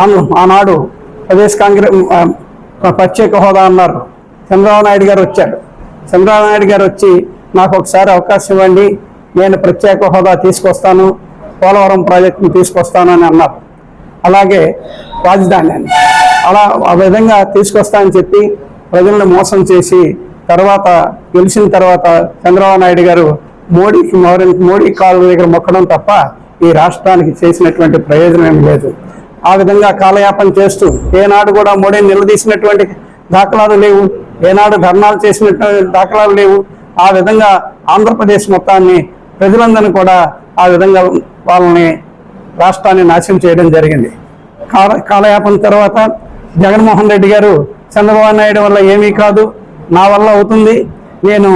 ఆను- ఆనాడు ప్రదేశ్ కాంగ్రెస్ ప్రత్యేక హోదా అన్నారు. చంద్రబాబు నాయుడు గారు వచ్చారు. చంద్రబాబు నాయుడు గారు వచ్చి నాకు ఒకసారి అవకాశం ఇవ్వండి. నేను ప్రత్యేక హోదా తీసుకొస్తాను. పోలవరం ప్రాజెక్టును తీసుకొస్తాను అని అన్నారు. అలాగే రాజధాని అని అలా ఆ విధంగా తీసుకొస్తానని చెప్పి ప్రజలను మోసం చేసి తర్వాత గెలిచిన తర్వాత చంద్రబాబు నాయుడు గారు మోడీకి మోడీ మోడీ దగ్గర మొక్కడం తప్ప ఈ రాష్ట్రానికి చేసినటువంటి ప్రయోజనం లేదు. ఆ విధంగా కాలయాపన చేస్తూ ఏనాడు కూడా మోడీని నిలదీసినటువంటి దాఖలాలు లేవు ఏనాడు ధర్నాలు చేసినటువంటి దాఖలాలు లేవు. ఆ విధంగా ఆంధ్రప్రదేశ్ మొత్తాన్ని ప్రజలందరినీ కూడా ఆ విధంగా వాళ్ళని రాష్ట్రాన్ని నాశనం చేయడం జరిగింది. కాల కాలయాపన తర్వాత జగన్మోహన్ రెడ్డి గారు చంద్రబాబు నాయుడు వల్ల ఏమీ కాదు నా వల్ల అవుతుంది నేను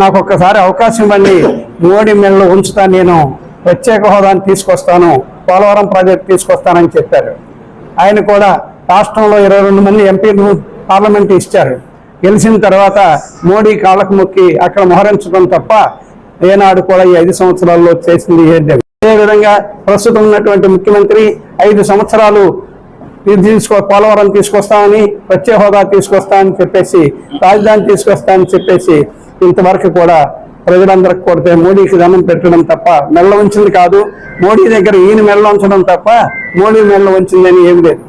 నాకు ఒక్కసారి అవకాశం ఇవ్వండి మోడీ మెడలో ఉంచుతాను నేను ప్రత్యేక హోదాని తీసుకొస్తాను. పోలవరం ప్రాజెక్ట్ తీసుకొస్తానని చెప్పారు. ఆయన కూడా రాష్ట్రంలో ఇరవై రెండు మంది ఎంపీలు పార్లమెంట్ ఇచ్చారు. గెలిచిన తర్వాత మోడీ కాళ్ళకు మొక్కి అక్కడ మోహరించడం తప్ప ఏనాడు కూడా ఈ ఐదు సంవత్సరాల్లో చేసింది ఏంటి అదేవిధంగా ప్రస్తుతం ఉన్నటువంటి ముఖ్యమంత్రి ఐదు సంవత్సరాలు తీసుకో పోలవరం తీసుకొస్తామని ప్రత్యేక హోదా తీసుకొస్తామని చెప్పేసి రాజధాని తీసుకొస్తామని చెప్పేసి ఇంతవరకు కూడా ప్రజలందరికి కొడితే మోడీకి దండం పెట్టడం తప్ప మెల్ల ఉంచింది కాదు. మోడీ దగ్గర ఈయన మెల్ల ఉంచడం తప్ప మోడీ మెల్ల ఉంచిందని ఏమి లేదు.